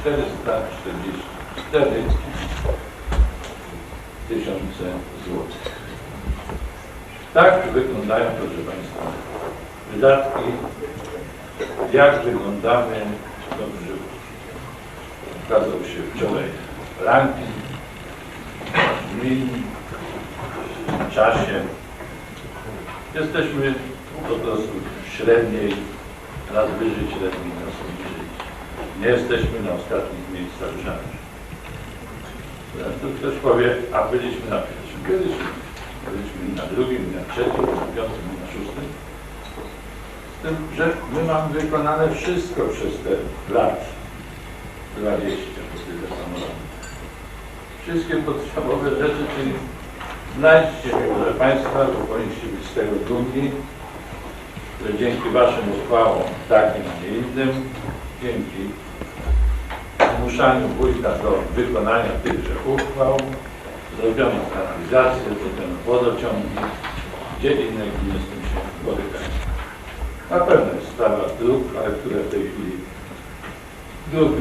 444 tysiące złotych. Tak wyglądają, proszę Państwa, wydatki, jak wyglądamy, dobrze, ukazał się wczoraj ranking gmin w czasie. Jesteśmy po prostu średniej, raz wyżej średniej. Nie jesteśmy na ostatnich miejscach żadnych. Tu ktoś powie, a byliśmy na pierwszym. Byliśmy. Byliśmy na drugim, na trzecim, na piątym, na szóstym. Z tym, że my mamy wykonane wszystko przez te lat 20 po tyle samolotów. Wszystkie podstawowe rzeczy, czyli znajdźcie mi, proszę Państwa, bo powinniście być z tego dumni, że dzięki Waszym uchwałom takim, a nie innym, dzięki zmuszaniu wójta do wykonania tychże uchwał, zrobiono kanalizację, zrobiono wodociągi, gdzie inne gminy z tym się borykają. Na pewno jest sprawa dróg, ale które w tej chwili dróg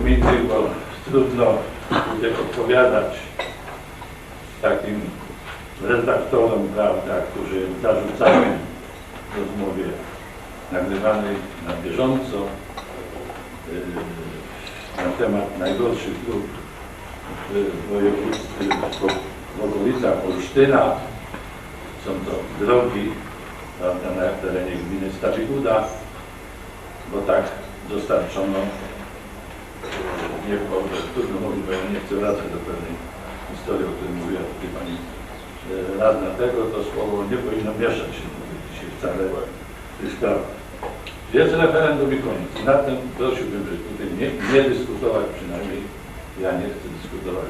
bo trudno tutaj odpowiadać takim redaktorom, prawda, którzy zarzucają w rozmowie nagrywanej na bieżąco yy, na temat najgorszych dróg w województwie, w okolicach Olsztyna. Są to drogi prawda, na terenie gminy Stawiguda, bo tak dostarczono, nie trudno mówić, bo ja nie chcę wracać do pewnej historii, o której mówiła tutaj pani e, radna tego, to słowo nie powinno mieszać się dzisiaj wcale w tej sprawie. Jest referendum i koniec. Na tym prosiłbym, żeby tutaj nie, nie dyskutować, przynajmniej ja nie chcę dyskutować.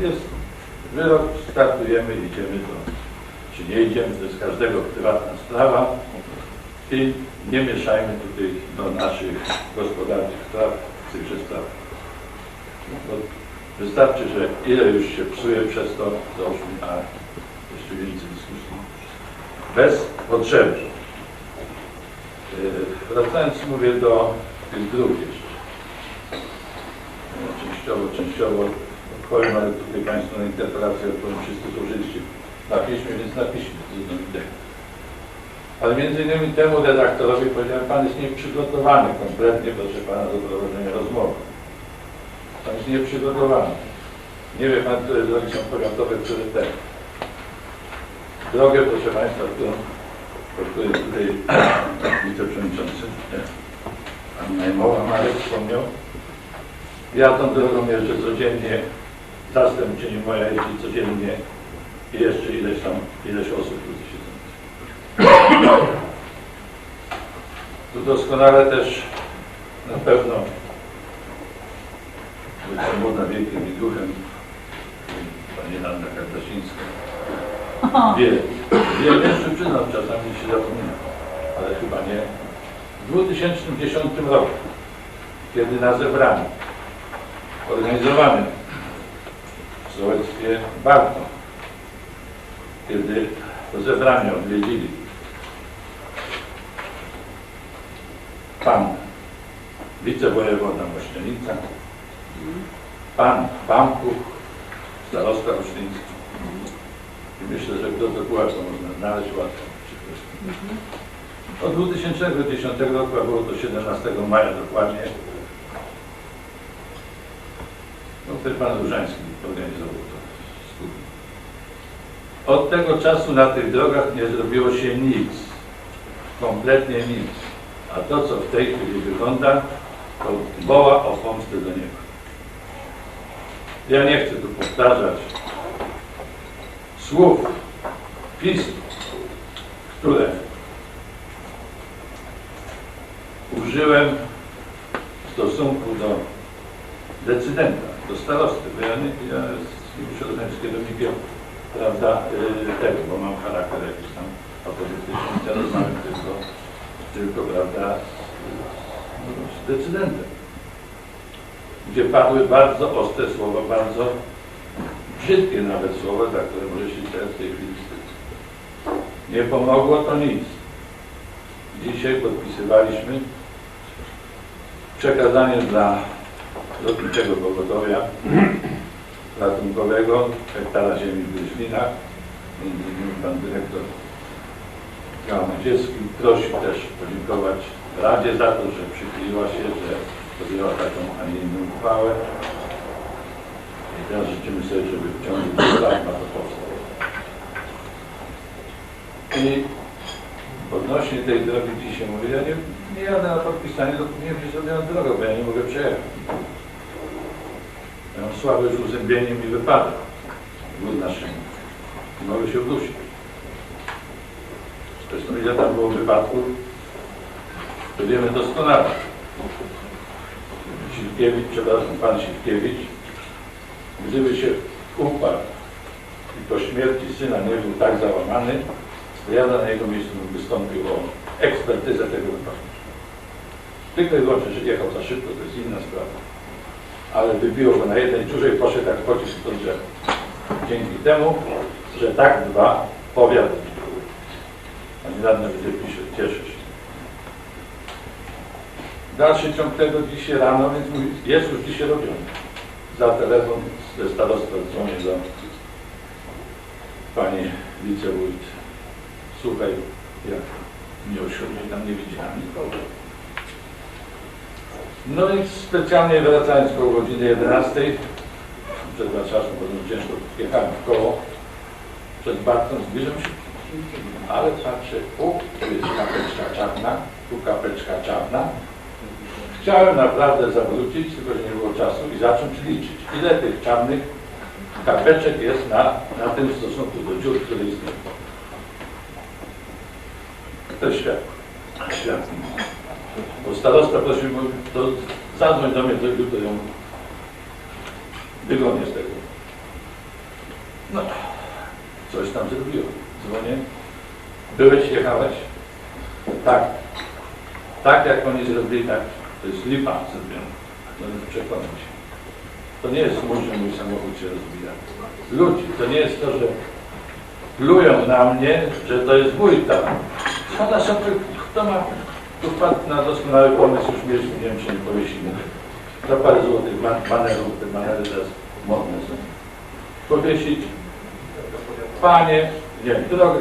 Jest wyrok, startujemy, idziemy do, czy nie idziemy, to jest każdego prywatna sprawa i nie mieszajmy tutaj do naszych gospodarczych spraw, tychże spraw. No, bo wystarczy, że ile już się psuje przez to, załóżmy, a jeszcze więcej dyskusji. Bez potrzeby. Wracając, mówię do tych dróg jeszcze. Częściowo, częściowo odpowiem, ale tutaj Państwo na interpelację odpowiem, wszyscy złożyliście na piśmie, więc na piśmie, trudno tego. Ale między innymi temu redaktorowi powiedziałem, Pan jest nieprzygotowany kompletnie, proszę Pana, do prowadzenia rozmowy. Pan jest nieprzygotowany. Nie wie Pan, które drogi są powiatowe, które te. Drogę, proszę Państwa, którą której tutaj wiceprzewodniczący nie, pan Najmowa Marek wspomniał. Ja tą drogą jeżdżę codziennie, zastępczyni moja jeździ codziennie i jeszcze ileś tam, ileś osób tutaj siedzą. Tu doskonale też na pewno być młoda wiekiem i duchem pani Anna Kartasińska. Wie, wie, jeszcze przyznam, czasami się zapomina, ale chyba nie. W 2010 roku, kiedy na zebraniu organizowanym w sołectwie Barto, kiedy to zebranie odwiedzili pan wicewojewoda Mościanica, pan Bamkuch, starosta rośliński, myślę, że kto dokładnie można znaleźć łatwo. Od 2010 roku, a było to 17 maja dokładnie, no pan Różański organizował to. Od tego czasu na tych drogach nie zrobiło się nic. Kompletnie nic. A to, co w tej chwili wygląda, to woła o pomstę do niego. Ja nie chcę tu powtarzać słów, pism, które użyłem w stosunku do decydenta, do starosty, bo ja, nie, ja z środowiskiego nie wiem, prawda, y, tego, bo mam charakter jakiś tam apolityczny, ja rozmawiam tylko, tylko, prawda, z, z decydentem, gdzie padły bardzo ostre słowa, bardzo brzydkie nawet słowa, za które może się teraz w tej chwili wstydzić. Nie pomogło to nic. Dzisiaj podpisywaliśmy przekazanie dla lotniczego pogotowia ratunkowego, hektara ziemi w Gryźlinach. Między innymi pan dyrektor Gałamadziewski prosi też podziękować Radzie za to, że przychyliła się, że podjęła taką, a nie inną uchwałę. I teraz życzymy sobie, żeby w ciągu dwóch lat ma to powstać. I odnośnie tej drogi dzisiaj mówię, ja nie, nie jadę na podpisanie, dopóki nie będzie zrobiona droga, bo ja nie mogę przejechać. Ja mam słabe już uzębienie mi wypada gór na szynie. Nie mogę się udusić. Zresztą ile tam było wypadków, to wiemy doskonale. Siwkiewicz, przepraszam, pan Siwkiewicz, gdyby się uparł i po śmierci syna nie był tak załamany, to ja na jego miejscu bym wystąpił o ekspertyzę tego wypadku. Tylko i wyłącznie, że jechał za szybko, to jest inna sprawa. Ale wybiło go na jednej dziurze i poszedł tak pocisk do drzewa. Dzięki temu, że tak dwa powiat, pani radna będzie pisze, cieszę się. Dalszy ciąg tego dzisiaj rano, więc jest już dzisiaj robiony. Za telefon ze starostwa dzwonię do pani wicewójt. Słuchaj, jak mnie o siódmej tam nie widziałem nikogo. No i specjalnie wracając koło godziny 11 przed Warszawą, bo no ciężko jechałem w koło przed Bartą, zbliżam się, ale patrzę, u, tu jest kapeczka czarna, tu kapeczka czarna. Chciałem naprawdę zawrócić, tylko że nie było czasu i zacząć liczyć, ile tych czarnych kapeczek jest na, na tym stosunku do dziur, które istnieją. To jest świat. Świat. Bo starosta prosił, to zadzwoń do mnie, to ją wygonię z tego. No, coś tam zrobiłem. Dzwonię. Byłeś, jechałeś? Tak. Tak jak oni zrobili, tak. To jest lipa zrobiona. Więc przekonam się. To nie jest mój, samochód się rozbija. Ludzi. To nie jest to, że plują na mnie, że to jest mój tam. Szkoda sobie, kto ma tu na doskonały pomysł, już mieliśmy, nie wiem, czy nie powiesimy. Za parę złotych man, banerów, te banery teraz modne są. Powiesić. Panie, nie wiem, drogę.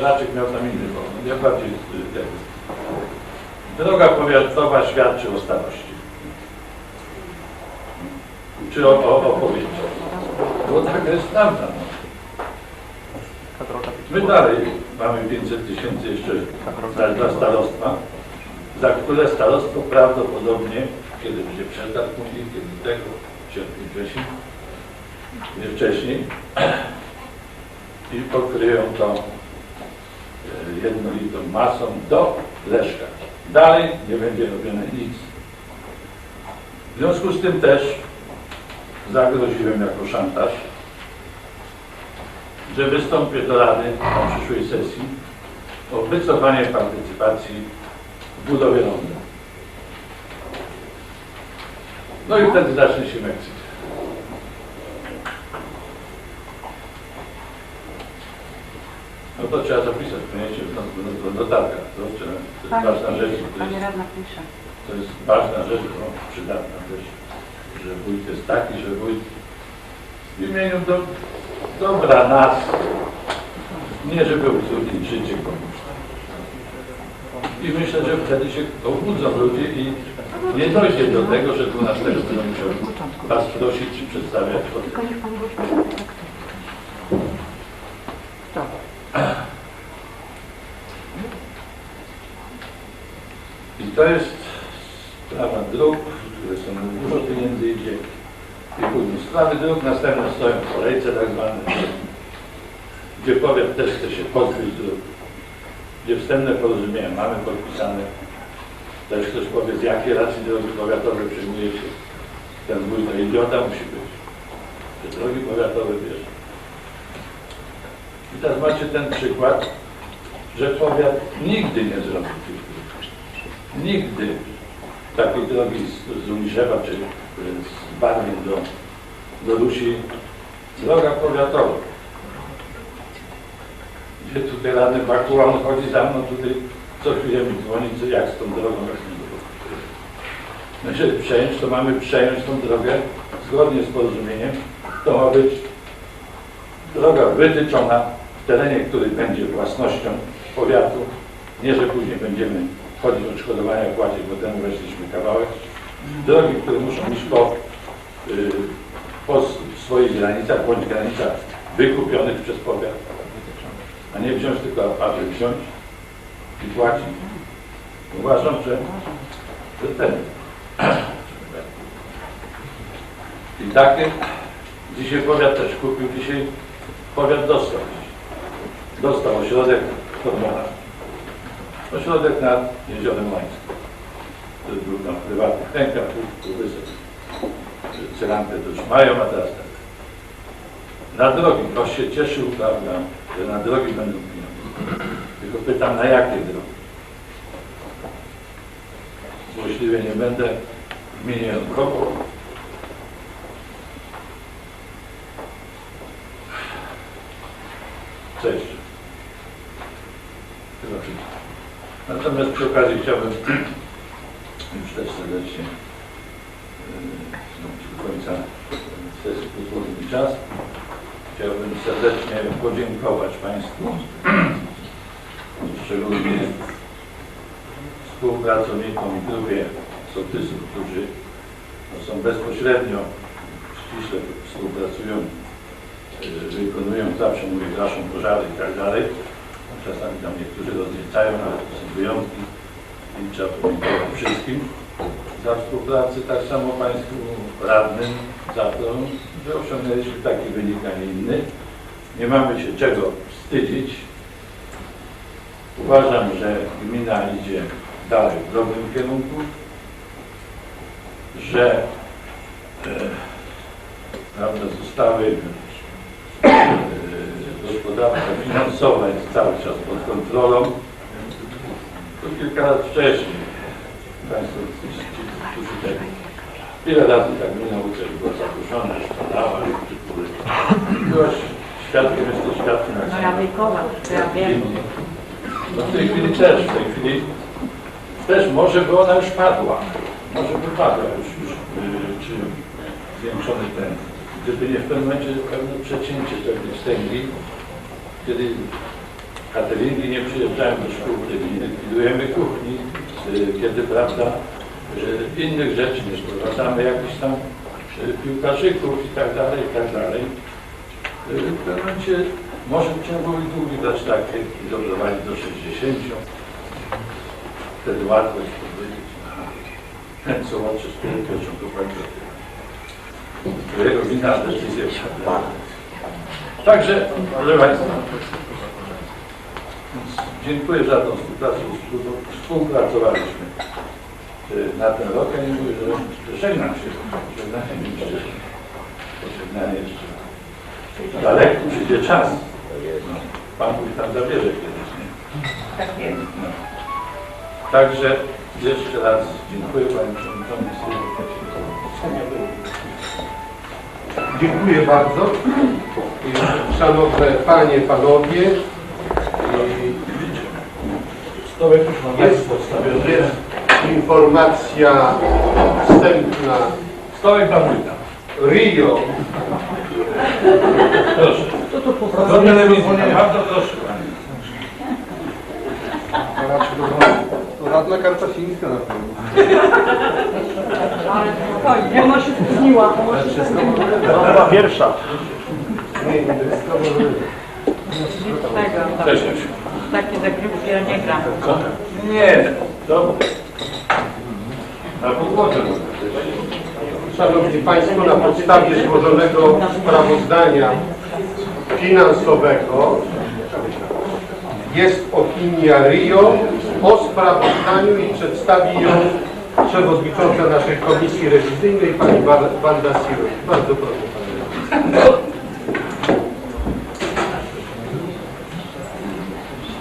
Raczek miał tam inny pomysł. Ja bardziej y, ten. Droga powiatowa świadczy o starości. Czy o, o, o. Bo taka jest prawda. My dalej mamy 500 tysięcy jeszcze dla, dla starostwa, za które starostwo prawdopodobnie, kiedy będzie przetarg, mówi, kiedy tego, wrzesień, nie wcześniej, i pokryją to e, jednolitą masą do Leszka. Dalej nie będzie robione nic. W związku z tym też zagroziłem jako szantaż, że wystąpię do Rady na przyszłej sesji o wycofanie partycypacji w budowie lądu. No i wtedy zacznie się Meksyk. No to trzeba zapisać, koniecznie w do, do. To, jest ważna rzecz. To Pani jest, radna pisze. to jest ważna rzecz, no, przydatna też, że wójt jest taki, że wójt w imieniu do, dobra nas, nie żeby utrudnić życie komuś. I myślę, że wtedy się obudzą ludzie i nie dojdzie do tego, że 12 będą musiał was prosić czy przedstawiać. Tylko niech Pani wróci do tekstu. I to jest sprawa dróg, które są dużo pieniędzy idzie. I później sprawy dróg następne stoją w kolejce tak zwane, gdzie powiat też chce się pozbyć dróg, gdzie wstępne porozumienia mamy podpisane. Też ktoś powie, z jakiej racji drogi powiatowe przyjmuje się. Ten to idiota musi być. Że drogi powiatowe bierze. I teraz macie ten przykład, że powiat nigdy nie zrobi tych dróg. Nigdy takiej drogi z, z Uniszewa czy y, z Barwin do, do Rusi, droga powiatowa. Gdzie tutaj radny on chodzi za mną tutaj co chwilę mi dzwoni, co jak z tą drogą, tą drogą. No jeżeli przejąć, to mamy przejąć tą drogę zgodnie z porozumieniem. To ma być droga wytyczona w terenie, który będzie własnością powiatu. Nie, że później będziemy chodzić odszkodowania płacić, bo temu weszliśmy kawałek. Drogi, które muszą iść po, y, po swoich granicach, bądź granicach wykupionych przez powiat. A nie wziąć tylko, aby wziąć i płacić. Uważam, że, że ten. I takie dzisiaj powiat też kupił, dzisiaj powiat dostał. Dostał ośrodek Podmona. Ośrodek nad Jeziorem Łańskim. który był tam w tu, tu wysok. Celankę to już mają, a teraz tak. Na drogi, ktoś się cieszył, prawda, że na drogi będą pieniądze. Tylko pytam, na jakie drogi? Złośliwie nie będę wymieniał kogo. Cześć. Chyba wszystko. Natomiast przy okazji chciałbym już też serdecznie yy, do końca sesji pozwoli mi czas. Chciałbym serdecznie podziękować Państwu, szczególnie współpracownikom i grupie sołtysów, którzy no, są bezpośrednio, ściśle współpracują, yy, wykonują zawsze, mówię, gaszą pożary i tak dalej. Czasami tam niektórzy rozniecają, ale to są wyjątki i trzeba podziękować wszystkim za współpracę, tak samo Państwu radnym za to, że osiągnęliśmy taki wynik, a nie inny. Nie mamy się czego wstydzić. Uważam, że gmina idzie dalej w dobrym kierunku, że e, prawda, e, gospodarka finansowa jest cały czas pod kontrolą. To kilka lat wcześniej Państwo, którzy tak, wiele razy tak minęło, że była czy góry. Byłaś świadkiem, jesteś świadkiem. No ja to ja wiem. No w tej chwili też, w tej chwili też może by ona już padła. Może by padła już, już yy, czy zwiększony ten. Gdyby nie w pewnym momencie pewne przecięcie pewnej wstęgi, kiedy cateringi nie przyjeżdżają do szkół, kiedy nie likwidujemy kuchni, y, kiedy, prawda, y, innych rzeczy nie sprowadzamy, jakichś tam y, piłkarzyków i tak dalej, i tak dalej. W pewnym momencie może trzeba i długi dać takie i doprowadzić do 60. Wtedy łatwo jest powiedzieć, aha, co łatwo z tym pierwszą kopalnią. Którego wina decyzję wsiadła. Także, proszę Państwa, dziękuję za tą współpracę. Współ- Współpracowaliśmy y, na ten rok, ja nie mówię, że, że żegnam się. Żegnanie jeszcze, pożegnanie jeszcze. Daleko przyjdzie czas. No, Pan mówi tam zabierze kiedyś, nie? Tak jest. No. Także jeszcze raz dziękuję Panie Przewodniczący. Dziękuję bardzo. Szanowne Panie, Panowie, Stołek już mam jest, jest informacja wstępna. Stołek dla wójta. Rio Proszę. Do telewizji. Bardzo proszę Panie. Radna Kartasińska na pewno. Ale spokojnie, ona się spóźniła. Ona się Chyba pierwsza. tego, to, Cześć. Jasiu. takie zagrywki ja nie gram. Nie. Dobra. Na podłodze. Szanowni Państwo, na podstawie złożonego sprawozdania finansowego jest opinia RIO o sprawozdaniu i przedstawi ją przewodnicząca naszej komisji rewizyjnej, pani Wa- Wanda Sirot. Bardzo proszę. Pani.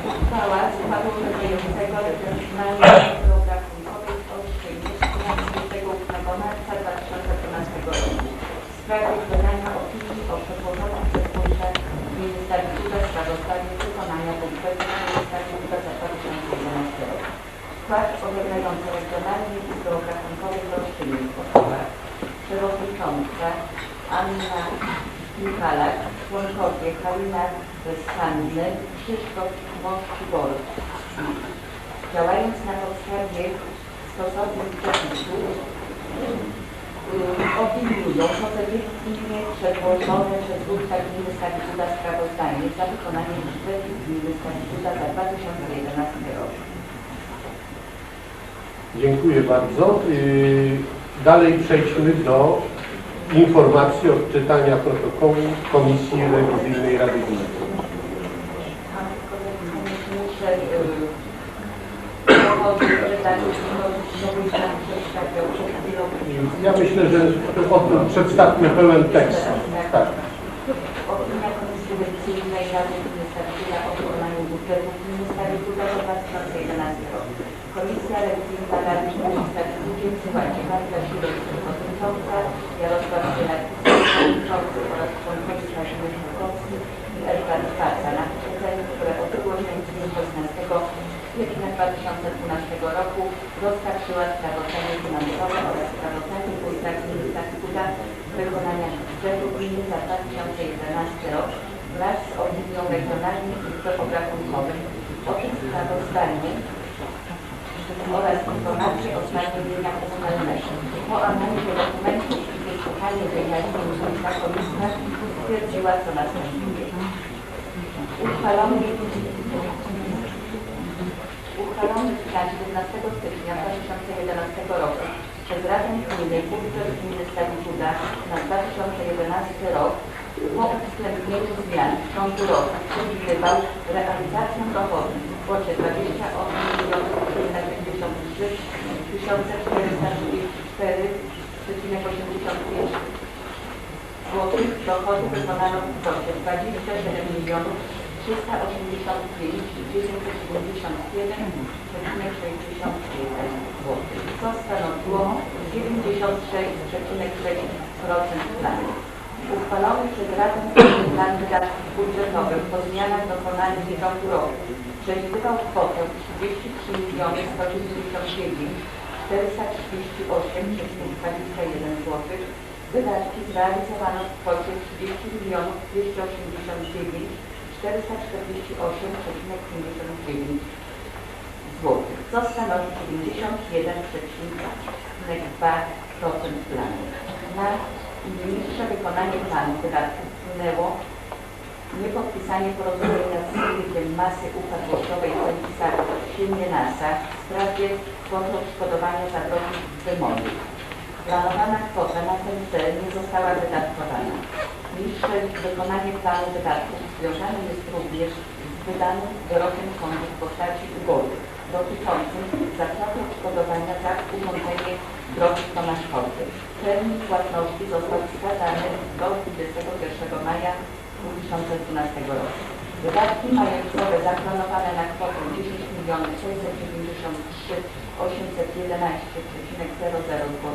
uchwała składu wykonającego regionalnego obrachunkowej w Polsce z 28 marca 2012 roku w sprawie wydania opinii o przedłożonym przez Wójta Gminy Stary 嗯 Kuda sprawozdaniu wykonania budżetu Gminy Stary Kuda za 2011 rok. 嗯 Uchwała w sprawie wydania opinii o przedłożonym przez Wójta Gminy Stary Kuda sprawozdaniu wykonania budżetu Gminy Stary Kuda za 2011 rok. skład ogarniający regionalny i obrachunkowy w Olsztynie osoba przewodnicząca Anna Michalak, członkowie Halina Bezsanny, Krzysztof Moskiborski. Działając na podstawie stosownych przepisów, y, opiniują pozytywnie przedłożone przez Wójta Gminy Stawikuda sprawozdanie za wykonanie budżetu Gminy Stawikuda za 2011 rok. Dziękuję bardzo. Yy, Dalej przejdźmy do informacji odczytania protokołu Komisji Rewizyjnej Rady Gminy. Mam tylko muszę dochodzić, że tak mówić nam przedstawiał przed chwilą. Ja myślę, że przedstawmy pełen tekst. Tak. Opinia Komisji Rewizyjnej Rady Stawikuda o wykonaniu budżetu Gminy Stawikuda za 2011 rok. Komisja Rewizyjna Rady Stawikudzie słuchajcie, Marta przewodnicząca, Jarosław przewodniczący oraz członkowie Kazimierz Szukowski i Edward Paca na posiedzeniu, które odbyło się w dniu 16 kwietnia 2012 roku rozpatrzyła sprawozdanie finansowe oraz sprawozdanie wójta gminy Stawikuda wykonania budżetu gminy za 2011 rok wraz z opinią regionalnym i obrachunkowym. O tym sprawozdanie oraz informacje o stanie mienia komunalnego. Po analizie dokumentów i wysłuchaniu wyjaśnień wójta komisja stwierdziła co następuje. Uchwalony uchwalony dnia 17 stycznia 2011 roku przez Radę Gminy budżet gminy Stawikuda na 2011 rok po uwzględnieniu zmian w ciągu roku przewidywał realizację dochodów w kwocie 28 zł. Dochody wykonano w kwocie 27 milionów 385 971,61 zł, co stanowiło 96,6% planu. Uchwalony przez Radę Plan Wydatków Budżetowych po zmianach dokonanych w ciągu roku przewidywał kwotę 33 miliony 199 438,21 zł. Wydatki zrealizowano w kwocie 30 milionów 289 448,59 zł, co stanowi 91,2% planu. Na niższe wykonanie planu wydatków wpłynęło niepodpisanie porozumienia z syndykiem masy upadłościowej komisarz Siemienasa w sprawie kwoty odszkodowania za drogi wymowy. Planowana kwota na ten cel nie została wydatkowana. Niższe wykonanie planu wydatków związane jest również z wydanym wyrokiem sądu w postaci ugody dotyczącym zapłaty odszkodowania za urządzenie drogi Tomaszkowy. Termin płatności został wskazany do 21 maja 2012 roku. Wydatki majątkowe zaplanowane na kwotę 10 milionów 693 811,00 zł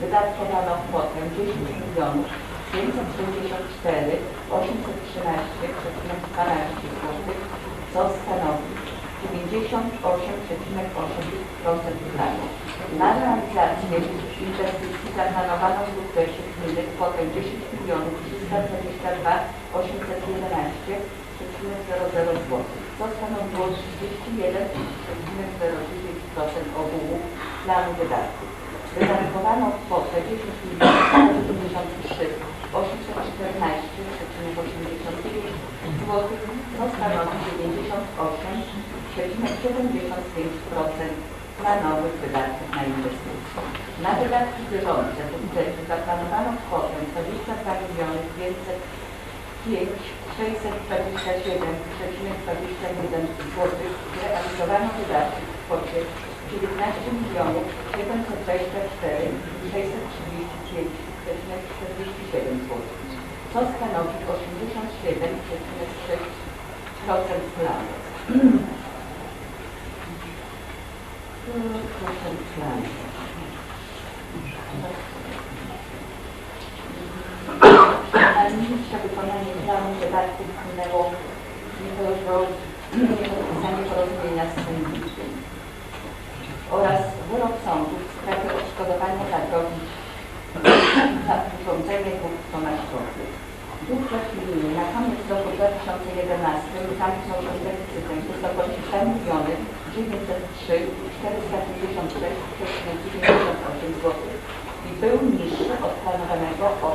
wydatkowano kwotę 10 milionów 564 813,12 zł, co stanowi 98,8% planu. Na realizację inwestycji zaplanowano w budżecie gminy kwotę 10 milionów 322 811,00 zł, co stanowiło 31,09% ogółu planu wydatków. Wydatkowano kwotę 10 milionów 193 814,85 zł, stanowi 98,75% planowych wydatków na inwestycje. Na wydatki bieżące w budżecie zaplanowano kwotę 22 miliony 505 627,21 zł. Zrealizowano wydatki w kwocie 19 milionów 724 635,47 zł, co stanowi 87,6% planu. Procent planu. Na niższe wykonanie planu wydatków wpłynęło niepodpisanie porozumienia z syndykiem. oraz wyrok sądu w sprawie odszkodowania za drogi dwóch tomarzów. Wówczas gminy na koniec roku 2011 zamknął inwestycję w wysokości 2 miliony 903 456 98 zł i był niższy od planowanego o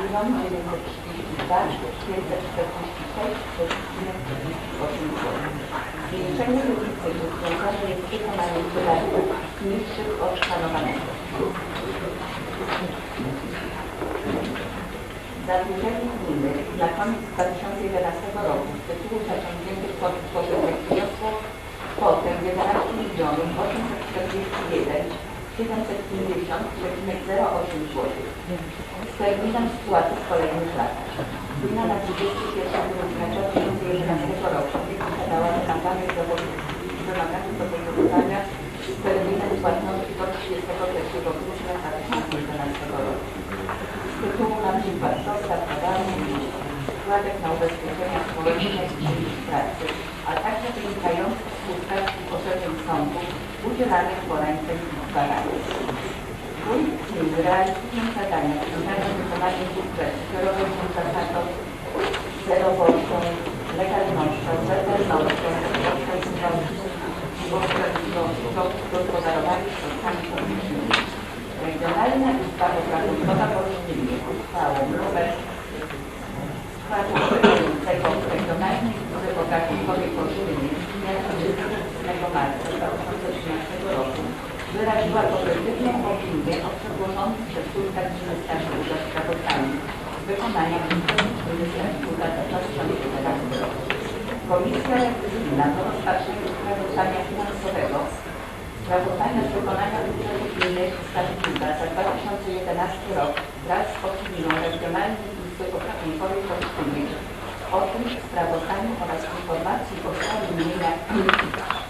1 932 546 zł. Zwiększenie deficytu związane jest z wykonaniem wydatków niższych od planowanego. Zadłużenie gminy na koniec 2011 roku z tytułu zaciągniętych pożyczek wniosło kwotę 11 milionów 841 750,08 zł z terminem spłaty w kolejnych latach. Gmina na 31 grudnia 2011 roku posiadała wymagane do wymagane do wykonania z terminem płatności do 31 grudnia 2011 roku z tytułu na przykład dostaw towarów, składek na ubezpieczenia społeczne i czynnik pracy, a także wynikających z ustaw i orzeczeń sądu udzielanych poręczeń i gwarancji. Wójt gminy realizuje zadania związane z wykonaniem budżetu kierował się zasadą zerowością, legalnością, rzetelnością, oszczędnością i oszczędnością w gospodarowaniu środkami publicznymi. Regionalna Izba Obrachunkowa Polszczyzny uchwałą nr składu przewodniczącego Regionalnej Izby Obrachunkowej Polszczyzny z dnia 28 marca 2013 roku wyraziła pozytywną opinię o przedłożonych przez Wójta Gminy Starszych do sprawozdania z wykonania gminy Starszych za 2011 roku. Komisja Rewizyjna po rozpatrzeniu sprawozdania finansowego. Sprawozdania z wykonania budżetu gminy Statuta za 2011 rok wraz z opinią Regionalnej Izby Obrachunkowej Polszczyzny o tym sprawozdaniu oraz informacji o stanie mienia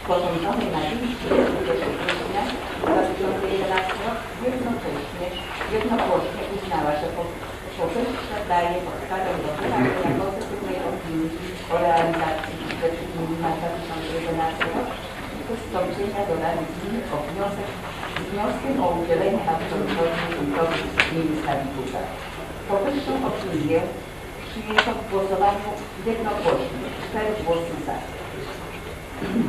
sporządzonej na dzień 31 grudnia 2011 rok jednocześnie, jednogłośnie uznała, że po- powyższe o realizacji budżetu gminy na 2011 rok wystąpienia do Rady z o.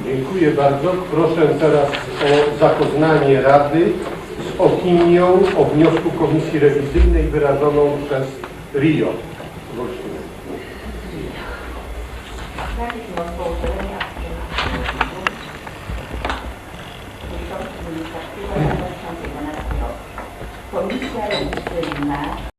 Dziękuję bardzo. Proszę teraz o zapoznanie Rady z opinią o wniosku Komisji Rewizyjnej wyrażoną przez RIO. than that.